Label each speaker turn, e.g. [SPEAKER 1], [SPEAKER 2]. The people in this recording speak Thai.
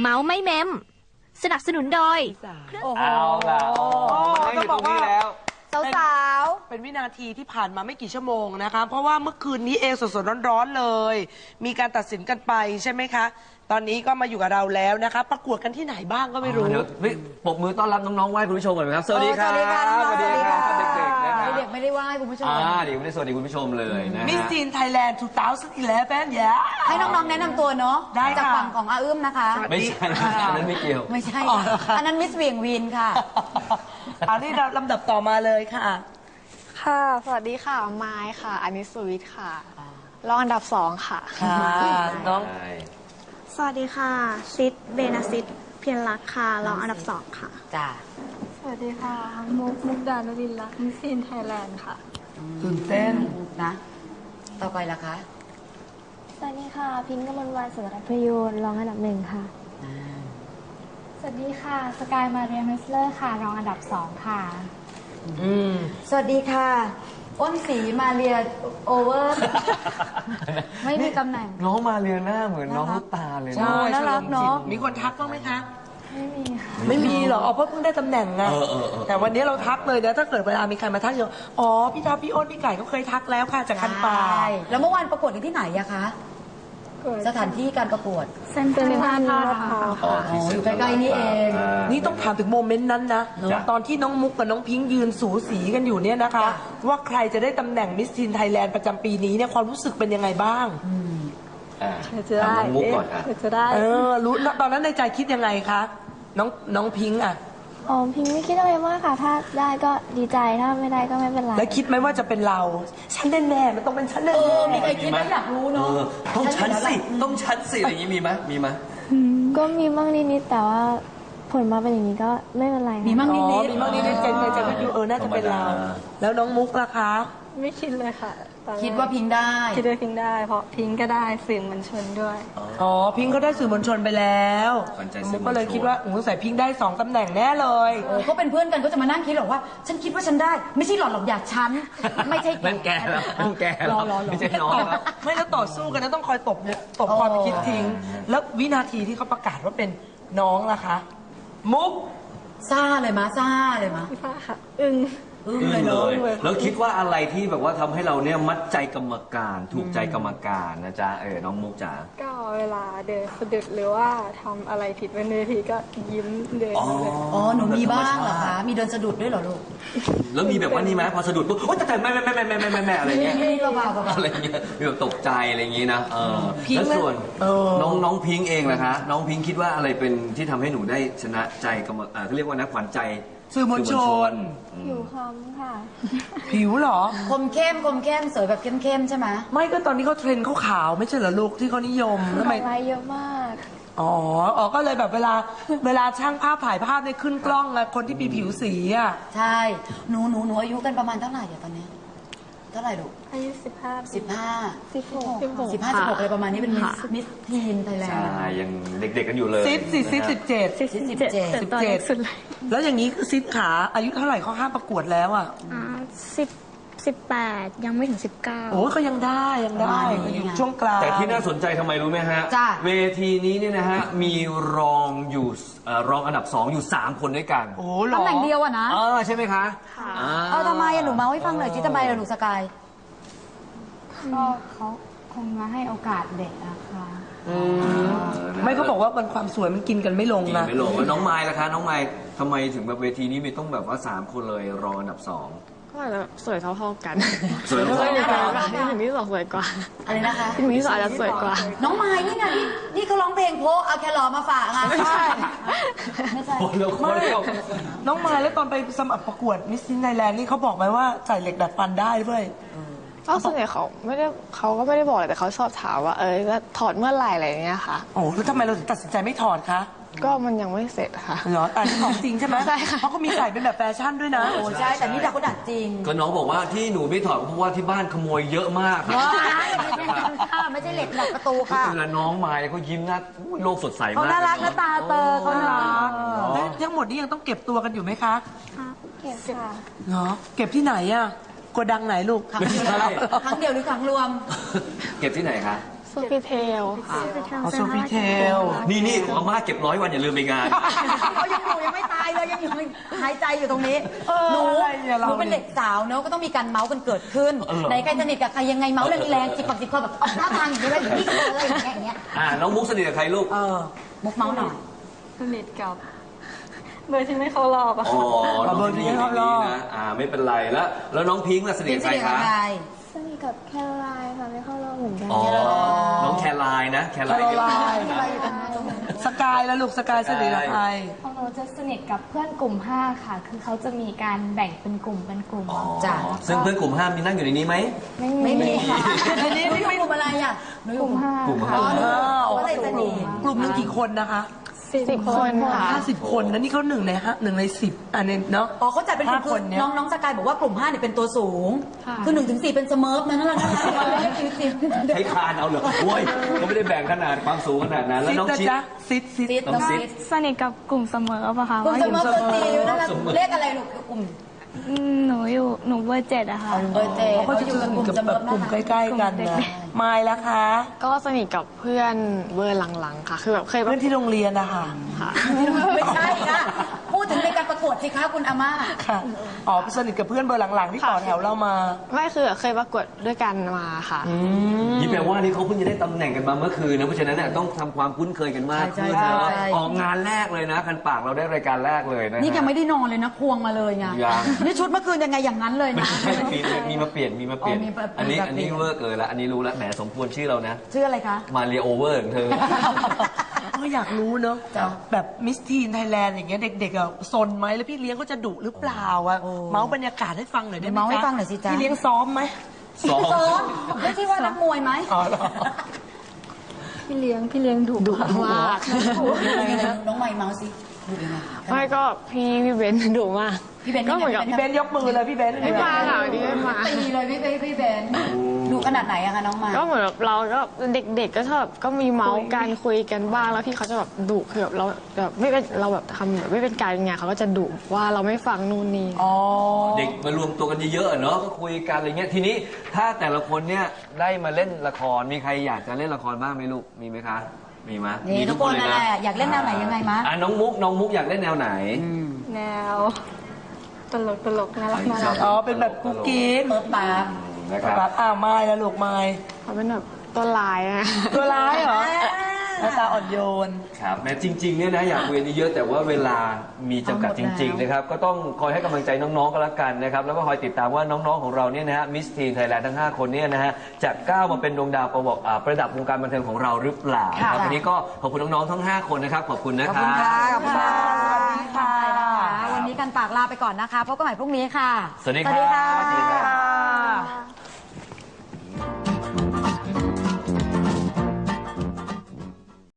[SPEAKER 1] เมาส์ไม่เมม สนับสนุนโดย
[SPEAKER 2] โอ้โห
[SPEAKER 3] เอาล่ะโอ้นั่งอยู่ตรงนี้แล้ว
[SPEAKER 2] สาว
[SPEAKER 4] เป็นวินาทีที่ผ่านมาไม่กี่ชั่วโมงนะคะ เพราะว่าเมื่อคืนนี้เองสดๆร้อนๆเลย มีการตัดสินกันไปใช่ไหมคะ ตอนนี้ก็มาอยู่กับเราแล้วนะคะ ประกวดกันที่ไหนบ้างก็ไม่รู้
[SPEAKER 3] เดี๋ยวพี่ปรบมือต้อนรับน้องๆไหว้คุณผู้ชมก่อนไหมครับ สวัสดีครับ
[SPEAKER 2] สวัสดีค่ะน้องๆ
[SPEAKER 3] สวัสดีครับเด็กๆนะค
[SPEAKER 2] ๆ
[SPEAKER 3] รับ
[SPEAKER 2] เด็กไม่ได้ไหว้คุณผู้ชม
[SPEAKER 3] อ่าเดี๋ยวไม่ได้สวัสดีคุณผู้ชมเลยนะ
[SPEAKER 4] มิส
[SPEAKER 3] ฮะ
[SPEAKER 4] จีนไทยแลนด์2011แย่
[SPEAKER 2] ให้น้องๆแนะนำตัวเนาะ
[SPEAKER 4] ได้ค่ะ
[SPEAKER 2] จากฝั่งของอาอื้มนะคะ
[SPEAKER 3] ไม่ใช่อันนั้นไม่เกี่ยว
[SPEAKER 2] ไม่ใช่
[SPEAKER 4] อ๋อเหรอคะ
[SPEAKER 2] อันนั้นมิสเวียงวินค่ะ
[SPEAKER 4] อันนี้ลำดับต่อมาเลยค่ะ
[SPEAKER 5] ค่ะ สวัสดีค่ะ ไม้ค่ะ อันนี้สุวิทย์ค่ะ รองอันดับสองค่ะ
[SPEAKER 4] ค่ะ น้อง
[SPEAKER 6] สวัสดีค่ะ ซิดเบนาซิดเพียรรักษ์ค่ะ รองอันดับสองค่ะ
[SPEAKER 2] จ้า
[SPEAKER 5] สวัสดีค่ะ มุก มุกดานรินลักษ์มิสซินไทยแลนด์ค่ะ
[SPEAKER 4] ตื่นเต้น
[SPEAKER 2] นะ ต่อไปล่ะคะ
[SPEAKER 6] สวัสดีค่ะ พิงค์กมลวันสุรัตน์พยูนรองอันดับหนึ่งค่ะ
[SPEAKER 5] สวัสดีค่ะ สกายมาเรียเมสเลอร์ค่ะ รองอันดับสองค่ะ
[SPEAKER 4] อืม
[SPEAKER 2] สวัสดีค่ะ อ้นสีมาเรียโอเวอร์ ไม่มีตำแหน่ง
[SPEAKER 3] น้องมาเรียนหน้าเหมือนน้องลูกตาเลย
[SPEAKER 2] ใช่
[SPEAKER 3] นะ
[SPEAKER 2] น่ารักเนอะ
[SPEAKER 4] มีคนทักบ้างไหมคะ
[SPEAKER 5] ไม่มีค่ะ
[SPEAKER 4] ไม่มีหรอกอ๋อเพราะเพิ่งได้ตำแหน่งไง
[SPEAKER 3] เออเออเออ
[SPEAKER 4] แต่วันนี้เราทักเลยนะถ้าเกิดเวลามีใครมาทักเยอะอ๋อพี่ทับพี่อ้นพี่ไก่ก็เคยทักแล้วค่ะจากคันป่า
[SPEAKER 2] ใช่แล้วเมื่อวานประกวดกันที่ไหนอะคะสถานที่การประกวด
[SPEAKER 6] เซ็นเตอร์ลาดพร้าว
[SPEAKER 3] อ๋อ
[SPEAKER 2] อ๋
[SPEAKER 3] ที่
[SPEAKER 2] อ
[SPEAKER 3] เซ็
[SPEAKER 2] อยู่ใกล้ๆนี่เองา
[SPEAKER 4] นี่ต้องถามถึงโมเมนต์นั้นนะ
[SPEAKER 3] จ้ะ
[SPEAKER 4] ตอนที่น้องมุกกับน้องพิงค์ยืนสูสีกันอยู่เนี่ยนะคะ
[SPEAKER 2] จ้ะ
[SPEAKER 4] ว่าใครจะได้ตำแหน่งมิสทีนไทยแลนด์ประจำปีนี้เนี่ยความรู้สึกเป็นยังไงบ้าง
[SPEAKER 3] อ่า
[SPEAKER 5] จะได้
[SPEAKER 3] ถามน้องมุกก่อนอะ
[SPEAKER 5] จะได้
[SPEAKER 4] เออรู้ตอนนั้นในใจคิดยังไงคะ น้องน้องพิงค์อะ
[SPEAKER 6] อ๋อพิงไม่คิดอะไรมากค่ะ ถ้าได้ก็ดีใจถ้าไม่ได้ก็ไม่เป็นไร
[SPEAKER 4] แล้วคิดไหมว่าจะเป็นเรา ฉันแน่ๆมันต้องเป็นฉันแน่
[SPEAKER 2] เออ
[SPEAKER 4] ๆ
[SPEAKER 2] มีใครคิดไหมอยากรู้
[SPEAKER 3] เอ
[SPEAKER 2] เนาะ
[SPEAKER 3] อต้องชัดสิ ต้องชัดสิอะไรอย่างนี้มีไหมมีไหม
[SPEAKER 6] ก็มีบ้างนิดๆแต่ว่าผลมาเป็นอย่างนี้ก็ไม่เป็นไรค่ะ
[SPEAKER 2] มีมั่ง
[SPEAKER 4] อ๋
[SPEAKER 2] นิ
[SPEAKER 4] อ
[SPEAKER 2] ดๆ
[SPEAKER 4] มีบ้างนิดๆเจนเจนก็อยู่เออน่าจะเป็นเรา แล้วน้องมุกล่ะคะ
[SPEAKER 5] ไม่คิดเลยค่ะ ตอนแรก
[SPEAKER 2] คิดว่าพิงได้
[SPEAKER 5] คิดว่าพิงได้ เพราะพิงก็ได้สื่อมวลชนด้วย
[SPEAKER 4] อ๋อ พิงค์เขาได้สื่อมวลชนไปแล้ว
[SPEAKER 3] ขวัญใจ
[SPEAKER 4] มุ
[SPEAKER 3] สื่
[SPEAKER 4] ก
[SPEAKER 3] อมวลชน
[SPEAKER 4] ก็เลยคิดว่าอุ้งใส่พิงค์ได้สองตำแหน่งแน่เลย
[SPEAKER 2] เออก็เป็นเพื่อนกันก็จะมานั่งคิดหรอกว่า ฉันคิดว่าฉันได้ ไม่ใช่หล่อนหรอกอยากฉัน ไม่ใช่
[SPEAKER 3] นั่นแกแล้วนั่นแก
[SPEAKER 2] ร
[SPEAKER 3] แล้
[SPEAKER 2] อ
[SPEAKER 3] ว
[SPEAKER 2] รอรอ
[SPEAKER 3] ไม่ใช่น้องแล้ว
[SPEAKER 4] ไม่แล้วต่อสู้กันนะต้องคอยตบเนี่ยตบความคิดทิ้ง แล้ววินาทีที่เขาประกาศว่าเป็นน้องล่ะคะ มุก
[SPEAKER 2] ซ่าเลยมะซ่าเลยมะ
[SPEAKER 5] พี่ฟ้าค่ะ อึ้ง
[SPEAKER 2] อึ้ง
[SPEAKER 3] อึ้ง
[SPEAKER 2] เลย
[SPEAKER 3] เล
[SPEAKER 2] เนาะ
[SPEAKER 3] ยแล้วคิดว่าอะไรที่แบบว่าทำให้เราเนี่ยมัดใจกรรมการ ถูกใจกรรมการนะจ๊ะเออน้องมุกจ๋า
[SPEAKER 5] ก็เวลาเดินสะดุดหรือว่าทำอะไรผิดบนเวทีก็ยิ้มเดินมาเลย
[SPEAKER 2] อ๋อหนูมีบ้างเหรอคะมีเดินสะดุดด้วยเหรอลูก
[SPEAKER 3] แล้วมีแบบว่านี่ไหมพอสะดุดปุ๊บโอ๊ยแต่แต่ไม่ไม่ไม่ไม่ไม่ไม่ไม่ไม่อะไรเงี้ย
[SPEAKER 2] นี่เบาๆเบา
[SPEAKER 3] อะไรเงี้ยมีแบบตกใจอะไรอย่างงี้นะเออ
[SPEAKER 4] พิงค์
[SPEAKER 3] แล้วส่วน
[SPEAKER 4] เออ
[SPEAKER 3] น้องน้องพิงค์เองนะคะ น้องพิงค์คิดว่าอะไรเป็นที่ทำให้หนูได้ชนะใจกรรมอ่าเขาเรียกว่านะขวัญใจ
[SPEAKER 4] สื่อมวลชน
[SPEAKER 3] อืม
[SPEAKER 6] ผิวคล้ำค่ะ
[SPEAKER 4] ผิวเหรอ
[SPEAKER 2] ๆคมเข้มคมเข้มสวยแบบเข้มๆใช่ไหม
[SPEAKER 4] ไม่ก็ตอนนี้เขาเทรนด์เขาขาวไม่ใช่เหรอลูกที่เขานิยมทำไม
[SPEAKER 6] ไลท์เยอะมาก
[SPEAKER 4] อ๋อ อ๋อ ก็เลยแบบเวลา เวลาช่างภาพถ่ายภาพเนี่ยขึ้นกล้องอะคนที่มีผิวสีอะ
[SPEAKER 2] ใช่ หนูหนูหนูอายุกันประมาณเท่าไหร่อะตอนเนี้ย เท่าไหร่ลูก
[SPEAKER 5] อายุสิบห้า
[SPEAKER 2] สิบห้า
[SPEAKER 6] สิบหก
[SPEAKER 2] สิบห้าสิบหกอะไรประมาณนี้เป็นมิสมิสทีนไทยแลน
[SPEAKER 3] ใช่
[SPEAKER 2] ด์
[SPEAKER 3] ยังเด็กๆกันอยู่เลย
[SPEAKER 4] ซิปสิซิป
[SPEAKER 3] นะฮะ
[SPEAKER 4] สิบเจ็ด
[SPEAKER 2] สิบเจ็ด
[SPEAKER 6] แต่ตอนนี้สุดเลย
[SPEAKER 4] แล้วอย่างนี้ซิปขาอายุเท่าไหร่เขาห้ามประกวดแล้วอะ
[SPEAKER 6] อ่าสิบ สิบแปดยังไม่ถึงสิบเก้า
[SPEAKER 4] โอ้ก็ยังได้ยังได้ก็อยู่ช่วงกลาง
[SPEAKER 3] แต่ที่น่าสนใจทำไมรู้ไหมฮะ
[SPEAKER 2] จ้ะ
[SPEAKER 3] เวทีนี้เนี่ยนะฮะ มีรองอยู่เอ่อรองอันดับ 2 อยู่ 3 คนด้วยกัน
[SPEAKER 4] โอ้เหรอ
[SPEAKER 2] ตำแหน่งเดียวอะนะ
[SPEAKER 3] เออใช่ไหมคะอ่า
[SPEAKER 2] เอาทำไมอะหนูเมาให้ฟังหน่อยสิทำไมอะหนูสกาย
[SPEAKER 5] ก็เขาคงมาให้โอกาสเด็กอะค่ะ
[SPEAKER 4] ไม่เขาบอกว่ามันความสวยมันกินกันไม่ลง
[SPEAKER 3] กิน
[SPEAKER 4] นะ
[SPEAKER 3] ไม่ลงแล้วน้องไม้ล่ะคะ น้องไม้ทำไมถึงแบบเวทีนี้มีต้องแบบว่า 3 คนเลยรองอันดับ 2
[SPEAKER 7] ก็อาจจะสวยเท่าๆกัน
[SPEAKER 3] สวยเท่าๆ
[SPEAKER 7] สวย
[SPEAKER 3] กัน
[SPEAKER 7] กว่าที่หนึ่งที่สองสวยกว่า
[SPEAKER 2] อะไรนะคะ
[SPEAKER 7] ที่หนึ่งที่สองอาจจะสวยกว่า
[SPEAKER 2] น้องไม้นี่ไงนี่นี่เขาร้องเพลงโพสเอาแครอทมาฝากค่ะไม่ใช่ไม่ใช่
[SPEAKER 3] โอ้แล้วคน
[SPEAKER 4] ไม่
[SPEAKER 3] เดียว
[SPEAKER 4] น้องมายแล้วตอนไปสมัครประกวดมิสซินไทยแลนด์นี่เขาบอกไหมว่าใส่เหล็กดัดฟันได้ด้วย
[SPEAKER 7] ก็ส่วนใหญ่เขาไม่ได้เขาก็ไม่ได้บอกเลยแต่เขาชอบถามว่าเออจะถอดเมื่อไหร่อะไรอย่างเงี้ยค่ะ
[SPEAKER 4] โอ้แล้วทำไมเราถึงตัดสินใจไม่ถอดคะ
[SPEAKER 7] ก็มันยังไม่เสร็จค่ะ
[SPEAKER 4] เหรออ่านของจริงใช่ไหม
[SPEAKER 7] ใช่ค่ะ
[SPEAKER 4] เพราะเขามีใส่เป็นแบบแฟชั่นด้วยนะ
[SPEAKER 2] โอ้ใช่ แต่นี่ดาเขาดัดจริง
[SPEAKER 3] ก็น้องบอกว่าที่หนูไม่ถอดเพราะว่าที่บ้านขโมยเยอะมาก
[SPEAKER 2] ไม่ใช่ค่ะไม่ใช่เหล็กดัดประตูค่ะ
[SPEAKER 3] เวลาน้องมาเนี่ยเขายิ้มหน้าอุ๊ยโลกสดใสมาก
[SPEAKER 2] เขาน่ารักนะตาเตอเขาน่ารัก
[SPEAKER 4] แล้วทั้งหมดนี้ยังต้องเก็บตัวกันอยู่ไหมคะ
[SPEAKER 6] เก็บค่ะ
[SPEAKER 4] เหรอ เก็บที่ไหนอะโกดังไหนลูก
[SPEAKER 2] ครั้งเดียวครั้งเดียวหรือครั้งรวม
[SPEAKER 3] เก็บที่ไหนคะ
[SPEAKER 7] สฟิเทลค่ะ
[SPEAKER 4] อ๋อโซฟิเทล
[SPEAKER 3] นี่นี่ของอาม่าเก็บร้อยวันอย่าลืมไปงาน
[SPEAKER 2] เขายังอยู่ยังไม่ตายเลยยังอยู่หายใจอยู่ตรงนี้หนู
[SPEAKER 4] อะไรเนี่ยเรา
[SPEAKER 2] หนูเป็นเด็กสาวเนอะก็ต้องมีการเมาส์กันเกิดขึ้น
[SPEAKER 3] เออเหรอ
[SPEAKER 2] ไหนใครสนิทกับใครยังไงเมาส์แรงๆจิกปากจิกคอแบบออกท่าทางอย่างนี้เลยอย่างนี้เลยอย่างเงี้ยอย่างเงี้ย
[SPEAKER 3] อ่าน้องมุกสนิทกับใครลูก
[SPEAKER 2] เออมุกเมาส์หน่อย
[SPEAKER 8] สนิทกับ เบอร์ที่ไม่เข้ารอบอะ
[SPEAKER 3] อ๋อ
[SPEAKER 4] เอาเบอร์ที่ให้เขารอบ
[SPEAKER 3] นะ อ่า ไม่เป็นไรแล้ว แล้วน้องพิงค์ล่ะสนิท
[SPEAKER 2] เป็น
[SPEAKER 3] กับ
[SPEAKER 2] ส
[SPEAKER 3] ใคร
[SPEAKER 2] นิทกับ
[SPEAKER 3] คะ
[SPEAKER 2] ใคร
[SPEAKER 8] ส นิทกับแคโรไลน์ค่ะไม่เข้ารอบเหมือนกัน
[SPEAKER 3] อ๋อ น้องแคไลน์นะ แคไลน์
[SPEAKER 4] แคโรไลน์สกายแล้วลูกสกายสนิทกับใคร
[SPEAKER 8] ของหนูจะสนิทกับเพื่อนกลุ่ม 5 ค่ะ คือเขาจะมีการแบ่งเป็นกลุ่มเป็นกลุ่ม
[SPEAKER 3] อ๋อ
[SPEAKER 2] จ้ะ
[SPEAKER 3] ซึ่งเพื่อนกลุ่มห้ามมีนั่งอยู่ในนี้ไหม
[SPEAKER 8] ไม่มี
[SPEAKER 2] ไม่มีค่ะ
[SPEAKER 4] อันนี้
[SPEAKER 2] หนูอยู่กลุ่มอะไรอะหนูอกยู่
[SPEAKER 8] ลุ่มห้าก
[SPEAKER 3] ลุ่ม
[SPEAKER 8] ค่ะ
[SPEAKER 3] ห้า
[SPEAKER 2] อ๋อหนู
[SPEAKER 4] อ่า
[SPEAKER 2] ก็เลยสนิท
[SPEAKER 4] กลุ่มหนึงกี่คนนะคะ
[SPEAKER 7] สิบคนค่ะ
[SPEAKER 4] ห้าสิบคนนะนี่เขาหนึ่งในห้าหนึ่งในสิบอันนี้เนาะ
[SPEAKER 2] อ๋อเขาจัดเป็นกลุ่ม
[SPEAKER 4] ห้าคนเนี่ย
[SPEAKER 2] น้องน้องสกายบอกว่ากลุ่มห้าเนี่ยเป็นตัวสูง
[SPEAKER 7] ค่ะ
[SPEAKER 2] คือหนึ่งถึงสี่เป็นสเมิร์ฟนะนั่นแหละนั่นแหละเลขสี่สี่
[SPEAKER 3] ใช้คานเอาเหรอโอ้ยเขาไม่ได้แบ่งขนาดความสูงขนาดนั้น แล้ว
[SPEAKER 4] ซิด
[SPEAKER 3] น้อง
[SPEAKER 4] นะ
[SPEAKER 3] ชิด
[SPEAKER 4] จ๊ะซิดซิด
[SPEAKER 2] ซิด
[SPEAKER 3] น้
[SPEAKER 2] น้
[SPEAKER 3] อ
[SPEAKER 2] องง
[SPEAKER 3] ซิ
[SPEAKER 2] ซิ
[SPEAKER 3] ด
[SPEAKER 2] ด
[SPEAKER 5] สนิทกับกลุ่มเสมอปะคะ
[SPEAKER 2] กลุ่ม
[SPEAKER 5] ว่า
[SPEAKER 2] ส
[SPEAKER 5] อยู่
[SPEAKER 2] เมิร์ฟตัวสี่นั่นแหละเลขอะไรลูกกลุ่ม
[SPEAKER 5] อืมหนูอยู่หนูเบอร์เจ็ดอะค่ะ
[SPEAKER 2] เบอร์เจ
[SPEAKER 4] เขาก็จะ
[SPEAKER 2] อยู่กับกลุ่ม
[SPEAKER 4] กับ
[SPEAKER 2] ส
[SPEAKER 4] แบ
[SPEAKER 2] เมิร์
[SPEAKER 4] บ
[SPEAKER 2] ฟ
[SPEAKER 4] กลุ่มใก
[SPEAKER 2] นะคะ
[SPEAKER 4] ล้ๆกันนะมายละคะ
[SPEAKER 7] ก็สนิทกับเพื่อนเบอร์หลังๆค่ะ คือแบบเคย
[SPEAKER 4] เพื่อนที่โรงเรียนนะคะ
[SPEAKER 2] ไม่ใช่ค่ะพูด ถึงในการประกวดสิคะคุณอาม่า
[SPEAKER 4] ค่ะอ๋อสนิทกับเพื่อนเบอร์หลังๆที่ต่อแถวเรามา
[SPEAKER 7] ไม่คือเคยประกวดด้วยกันมาค่ะ
[SPEAKER 3] นี่แปลว่านี่เขาเพิ่งจะได้ตำแหน่งกันมาเมื่อคืนนะเพราะฉะนั้นเนี่ยต้องทำความคุ้นเคยกันมากขึ้น
[SPEAKER 2] ใช่
[SPEAKER 3] นะ
[SPEAKER 2] ใช่
[SPEAKER 3] ออกงานแรกเลยนะคันปากเราได้รายการแรกเลยนะฮะ
[SPEAKER 2] นี่ยังไม่ได้นอนเลยนะควงมาเลยไง
[SPEAKER 3] ยัง
[SPEAKER 2] นี่ชุดเมื่อคืนยังไงอย่างนั้นเลยนะ
[SPEAKER 3] ใช่มีมีมาเปลี่ยนมีมาเปลี่ยน
[SPEAKER 2] อ๋อมีมาเปลี่ยน
[SPEAKER 3] อันนี้อันนี้เวอร์เกินละอันนี้รู้ล้วแหมสมควรชื่อเรานะ
[SPEAKER 2] ชื่ออะไรคะ
[SPEAKER 3] มาเรียโอเวอร์ของเธอ
[SPEAKER 4] ก็อยากรู้เนอะ
[SPEAKER 2] จ้ะ
[SPEAKER 4] แบบมิสทีนไทยแลนด์อย่างเงี้ยเด็กๆอะซนไหมแล้วพี่เลี้ยงก็จะดุหรือเปล่าอะ
[SPEAKER 2] โอ้
[SPEAKER 4] เมาส์บรรยากาศให้ฟังหน่อยได้ไหม
[SPEAKER 2] เมาส์ให้
[SPEAKER 4] จ๊ะ
[SPEAKER 2] ฟังหน่อยสิจ๊ะ
[SPEAKER 4] พี่เลี้ยงซ้อมไหม
[SPEAKER 3] สอง
[SPEAKER 2] ซ้อมไม่ใช่ว่านักมวยไหม
[SPEAKER 4] อ๋อเหรอ
[SPEAKER 5] พี่เลี้ยงพี่เลี้ยงดุ
[SPEAKER 7] ดุมาก
[SPEAKER 2] น้องใหม่เมาสิดูยังไง
[SPEAKER 7] ไม่ก็พี่พี่เบนซ์ดุมาก
[SPEAKER 2] พี่เบนซ์
[SPEAKER 7] ก็เหมือนกับ
[SPEAKER 4] พี่เบนยกมือเลยพี่เบน
[SPEAKER 7] ไม่มาค่ะวันนี้ไม่มา
[SPEAKER 2] ตีเลยพี่เบนซ์พี่เบนซ์ ดูขนาดไหนอะคะน้องใหม่
[SPEAKER 7] ก็เหมือนแบบเราก็เด็กๆก็ชอบก็มีเมาส์กันคุยกันบ้างแล้วพี่เขาจะแบบดุคือแบบเราแบบไม่เป็นเราแบบทำแบบไม่เป็นการเป็นงานเขาก็จะดุว่าเราไม่ฟังนู่นนี่
[SPEAKER 4] อ๋อ
[SPEAKER 3] เด็กมารวมตัวกันเยอะๆอะเนาะก็คุยกันอะไรเงี้ยทีนี้ถ้าแต่ละคนเนี่ยได้มาเล่นละครมีใครอยากจะเล่นละครบ้างไหมลูกมีไหมคะมีไหม
[SPEAKER 2] นี่
[SPEAKER 3] มี
[SPEAKER 2] ทุกคนนั่นแหละอยากเล่นแนวไหนยังไงมะ
[SPEAKER 3] อะน้องมุกน้องมุกอยากเล่นแนวไหน
[SPEAKER 5] แนวตลกตลกน่ารักน่ารัก
[SPEAKER 4] อ๋อ เป็นแบบกุ๊กกิ๊ก
[SPEAKER 2] เปิดปาก
[SPEAKER 3] นะครับ
[SPEAKER 4] แบบอ่าไม้แล้วลูกไม้
[SPEAKER 7] เขาเป็นแบบตัวลายอะ
[SPEAKER 4] ตัวร้ายเหรอหน้าตาอ่อนโยน
[SPEAKER 3] ครับแม้จริงๆเนี่ยนะอยากคุยกันเยอะๆแต่ว่าเวลามีจำกัดจริง ๆ นะครับ ก็ต้องคอยให้กำลังใจน้องๆก็แล้วกันนะครับ แล้วก็คอยติดตามว่าน้องๆของเราเนี่ยนะฮะมิสทีนไทยแลนด์ทั้ง 5 คนเนี่ยนะฮะจะก้าวมาเป็นดวงดาวประวัติอ่าประดับวงการบันเทิงของเราหรือเปล่าครับวันนี้ก็ขอบคุณน้องๆทั้ง 5 คนนะครับขอบคุณนะ
[SPEAKER 2] ขอบ
[SPEAKER 3] ค
[SPEAKER 2] คุ
[SPEAKER 3] รั
[SPEAKER 2] ณ
[SPEAKER 3] บ
[SPEAKER 2] ค่ะขอบคุณค่ะ
[SPEAKER 4] สวัสดีค่ะ
[SPEAKER 2] วันนี้กันปากลาไปก่อนนะคะพบกันใหม่พรุ่งนี้ค่ะ
[SPEAKER 3] สวัสดีครับ
[SPEAKER 2] สวัสดีค่ะ